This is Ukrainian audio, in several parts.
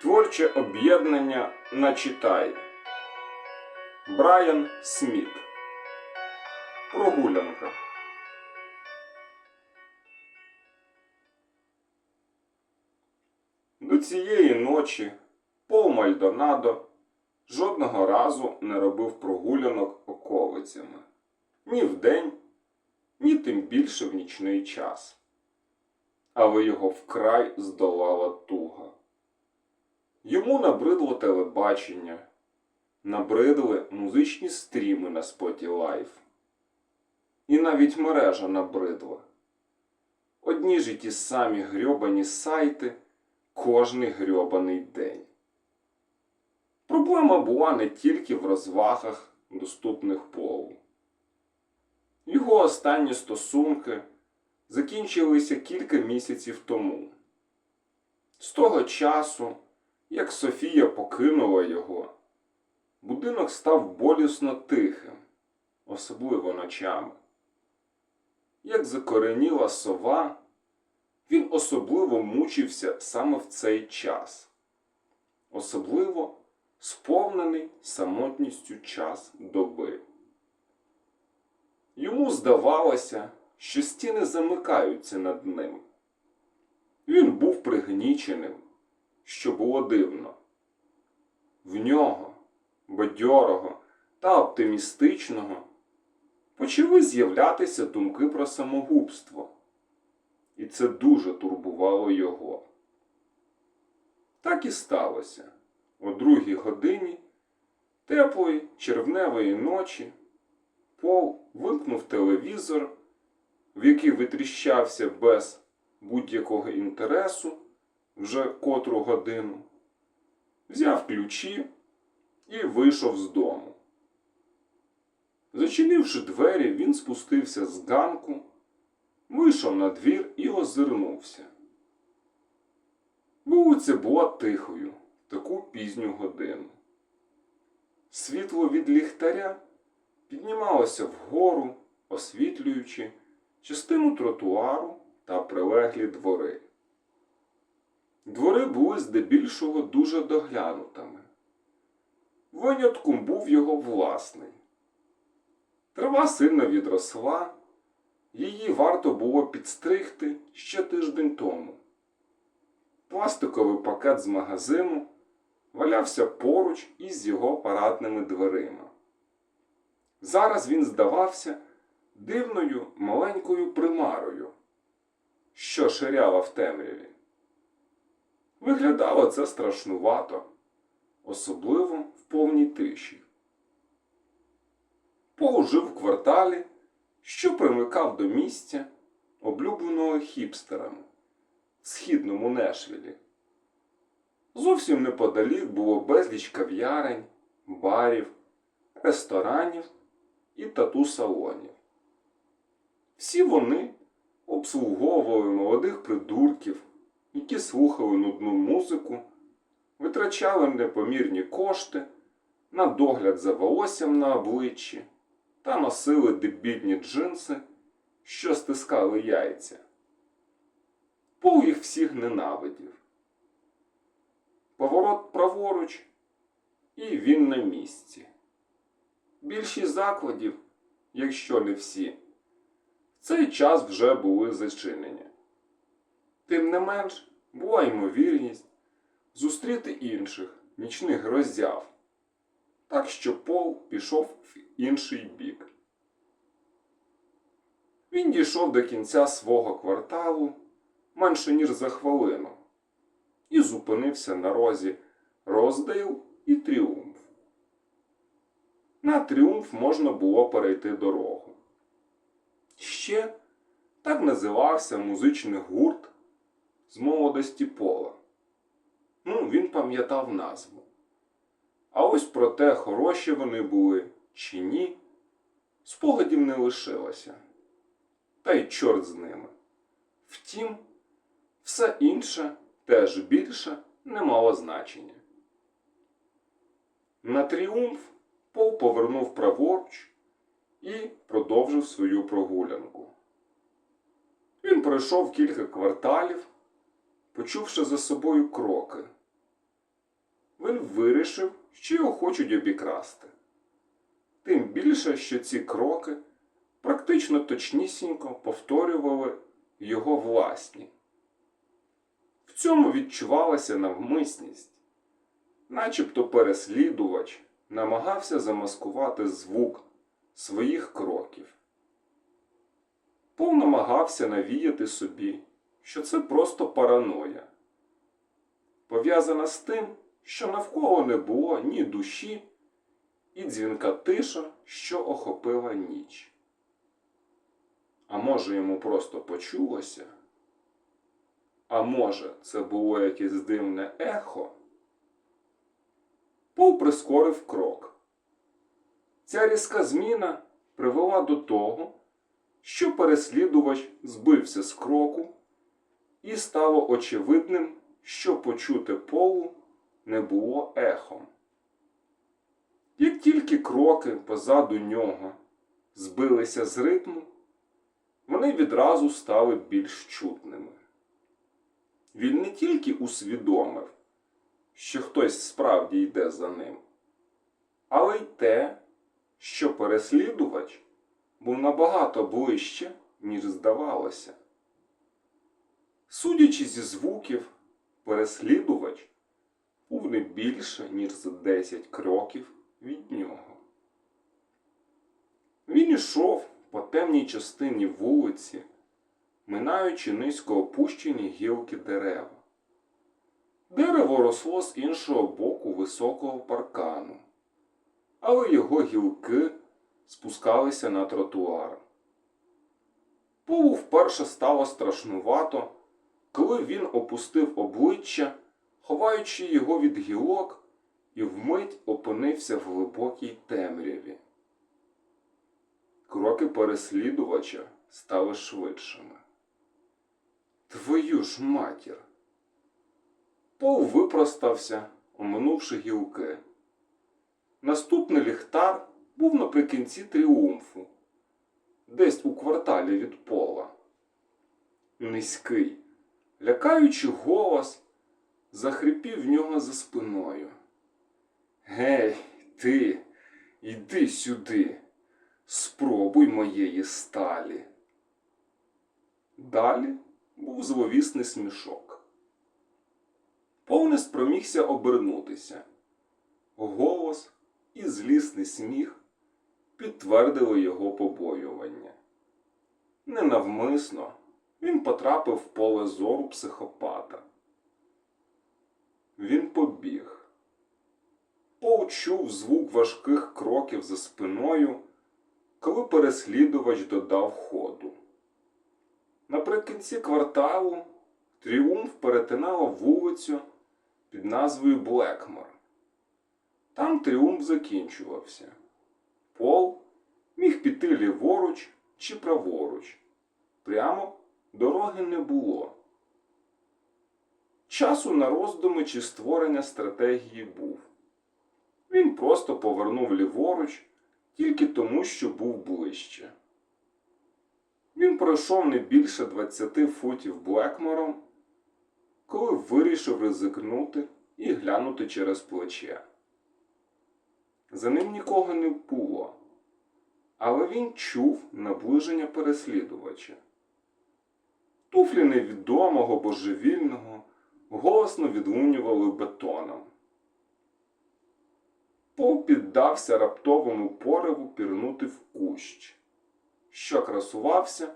Творче об'єднання начитай. Брайан Сміт. Прогулянка. До цієї ночі Пол Мальдонадо жодного разу не робив прогулянок околицями. Ні вдень, ні тим більше в нічний час. Але його вкрай здолала туга. Йому набридло телебачення, набридли музичні стріми на споті Лайф. І навіть мережа набридла. Одні ж і ті самі грьобані сайти кожний грьобаний день. Проблема була не тільки в розвагах, доступних полу. Його останні стосунки закінчилися кілька місяців тому. З того часу, як Софія покинула його, будинок став болісно тихим, особливо ночами. Як закореніла сова, він особливо мучився саме в цей час, особливо сповнений самотністю час доби. Йому здавалося, що стіни замикаються над ним. Він був пригніченим, що було дивно. В нього, бадьорого та оптимістичного, почали з'являтися думки про самогубство, і це дуже турбувало його. Так і сталося. О другій годині теплої червневої ночі Пол вимкнув телевізор, в який витріщався без будь-якого інтересу вже котру годину, взяв ключі і вийшов з дому. Зачинивши двері, він спустився з ганку, вийшов на двір і озирнувся. Вулиця була тихою в таку пізню годину. Світло від ліхтаря піднімалося вгору, освітлюючи частину тротуару та прилеглі двори. Двори були здебільшого дуже доглянутими. Винятком був його власний. Трава сильно відросла, її варто було підстригти ще тиждень тому. Пластиковий пакет з магазину валявся поруч із його парадними дверима. Зараз він здавався дивною маленькою примарою, що ширяла в темряві. Виглядало це страшнувато, особливо в повній тиші. Пол жив в кварталі, що примикав до місця, облюбленого хіпстерами в східному Нешвілі. Зовсім неподалік було безліч кав'ярень, барів, ресторанів і тату-салонів. Всі вони обслуговували молодих придурків, які слухали нудну музику, витрачали непомірні кошти на догляд за волоссям на обличчі та носили дебільні джинси, що стискали яйця. Пол їх всіх ненавидів. Поворот праворуч, і він на місці. Більшість закладів, якщо не всі, в цей час вже були зачинені. Тим не менш, була ймовірність зустріти інших нічних роззяв, так що Пол пішов в інший бік. Він дійшов до кінця свого кварталу менше ніж за хвилину і зупинився на розі Роздейл і Тріумф. На Тріумф можна було перейти дорогу. Ще так називався музичний гурт з молодості пола. Ну, він пам'ятав назву. А ось про те, хороші вони були чи ні, спогадів не лишилося. Та й чорт з ними. Втім, все інше теж більше не мало значення. На тріумф Пол повернув праворуч і продовжив свою прогулянку. Він пройшов кілька кварталів, почувши за собою кроки, він вирішив, що його хочуть обікрасти. Тим більше, що ці кроки практично точнісінько повторювали його власні. В цьому відчувалася навмисність, начебто переслідувач намагався замаскувати звук своїх кроків. Пол намагався навіяти собі, що це просто параноя, пов'язана з тим, що навколо не було ні душі, і дзвінка тиша, що охопила ніч. А може, йому просто почулося? А може, це було якесь дивне ехо? Пол прискорив крок. Ця різка зміна привела до того, що переслідувач збився з кроку, і стало очевидним, що почути полу не було ехом. Як тільки кроки позаду нього збилися з ритму, вони відразу стали більш чутними. Він не тільки усвідомив, що хтось справді йде за ним, але й те, що переслідувач був набагато ближче, ніж здавалося. Судячи зі звуків, переслідувач був не більше, ніж за 10 кроків від нього. Він ішов по темній частині вулиці, минаючи низько опущені гілки дерева. Дерево росло з іншого боку високого паркану, але його гілки спускалися на тротуар. Полу вперше стало страшнувато, коли він опустив обличчя, ховаючи його від гілок, і вмить опинився в глибокій темряві. Кроки переслідувача стали швидшими. Твою ж матір! Пол випростався, оминувши гілки. Наступний ліхтар був наприкінці тріумфу, десь у кварталі від пола. Низький, лякаючий голос захрипів в нього за спиною. Гей, ти, йди сюди, спробуй моєї сталі. Далі був зловісний смішок. Пол не спромігся обернутися. Голос і злісний сміх підтвердили його побоювання. Ненавмисно він потрапив в поле зору психопата. Він побіг. Пол чув звук важких кроків за спиною, коли переслідувач додав ходу. Наприкінці кварталу тріумф перетинала вулицю під назвою Блекмор. Там тріумф закінчувався. Пол міг піти ліворуч чи праворуч. Прямо дороги не було. Часу на роздуми чи створення стратегії був. Він просто повернув ліворуч тільки тому, що був ближче. Він пройшов не більше 20 футів Блекмором, коли вирішив ризикнути і глянути через плече. За ним нікого не було, але він чув наближення переслідувача. Туфлі невідомого божевільного голосно відлунювали бетоном. Пол піддався раптовому пориву пірнути в кущ, що красувався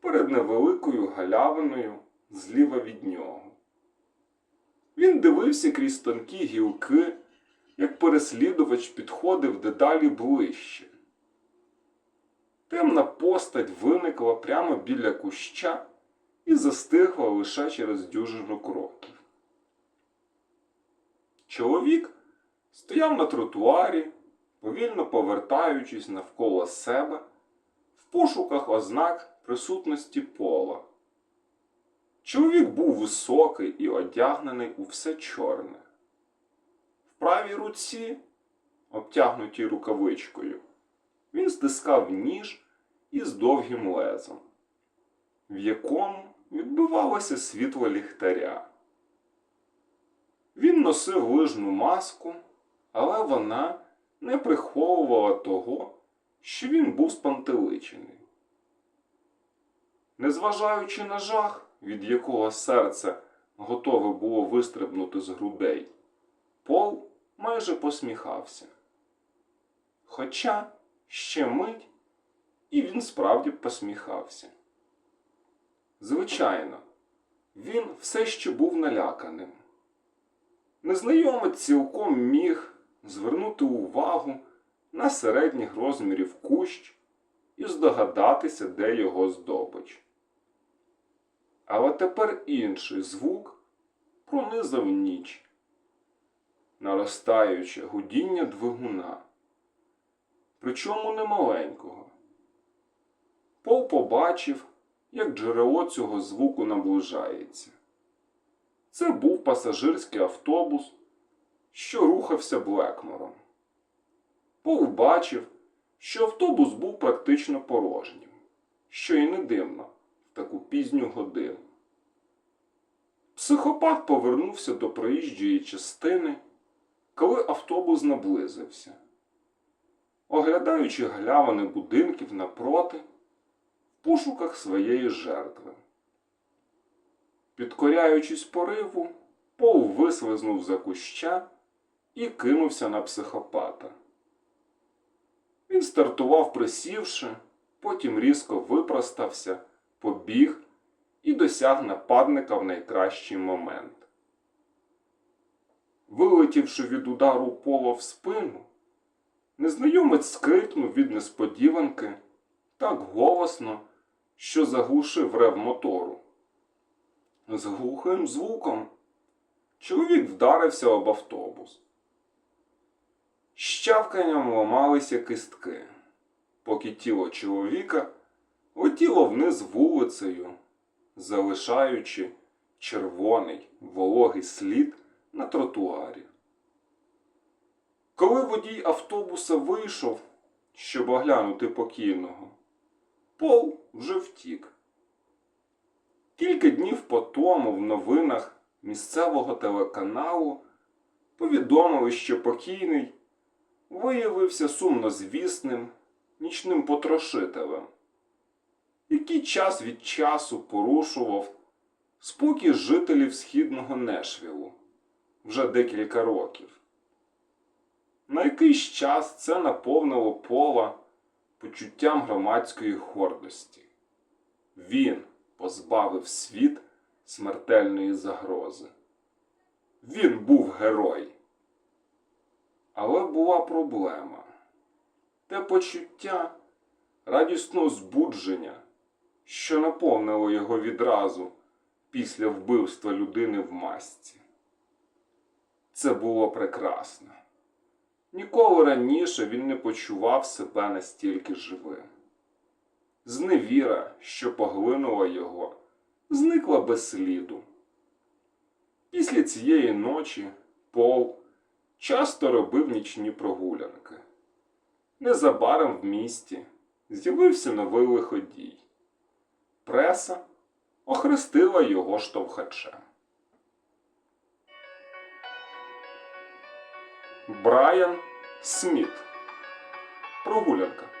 перед невеликою галявиною зліва від нього. Він дивився крізь тонкі гілки, як переслідувач підходив дедалі ближче. Темна постать виникла прямо біля куща і застигла лише через дюжину кроків. Чоловік стояв на тротуарі, повільно повертаючись навколо себе в пошуках ознак присутності пола. Чоловік був високий і одягнений у все чорне. В правій руці, обтягнутій рукавичкою, він стискав ніж із довгим лезом, в якому відбивалося світло ліхтаря. Він носив лижну маску, але вона не приховувала того, що він був спантеличений. Незважаючи на жах, від якого серце готове було вистрибнути з грудей, Пол майже посміхався. Хоча ще мить, і він справді посміхався. Звичайно, він все ще був наляканим. Незнайомець цілком міг звернути увагу на середніх розмірів кущ і здогадатися, де його здобич. Але тепер інший звук пронизав ніч, наростаюче гудіння двигуна, причому немаленького. Пол побачив, як джерело цього звуку наближається. Це був пасажирський автобус, що рухався Блекмором. Пол бачив, що автобус був практично порожнім, що й не дивно в таку пізню годину. Психопат повернувся до проїжджої частини, коли автобус наблизився. Оглядаючи галявини будинків напроти, пошуках своєї жертви. Підкоряючись пориву, Пол вислизнув за куща і кинувся на психопата. Він стартував присівши, потім різко випростався, побіг і досяг нападника в найкращий момент. Вилетівши від удару пола в спину, незнайомець скрикнув від несподіванки так голосно, що заглушив рев мотору. З глухим звуком чоловік вдарився об автобус. Щавканням ламалися кистки, поки тіло чоловіка летіло вниз вулицею, залишаючи червоний вологий слід на тротуарі. Коли водій автобуса вийшов, щоб оглянути покійного, Пол вже втік. Кілька днів по тому в новинах місцевого телеканалу повідомили, що покійний виявився сумнозвісним нічним потрошителем, який час від часу порушував спокій жителів східного Нешвілу вже декілька років. На якийсь час це наповнило пола почуттям громадської гордості. Він позбавив світ смертельної загрози. Він був герой. Але була проблема. Те почуття радісного збудження, що наповнило його відразу після вбивства людини в масці. Це було прекрасно. Ніколи раніше він не почував себе настільки живим. Зневіра, що поглинула його, зникла без сліду. Після цієї ночі Пол часто робив нічні прогулянки. Незабаром в місті з'явився новий лиходій. Преса охрестила його штовхачем. Брайан Сміт. Прогулянка.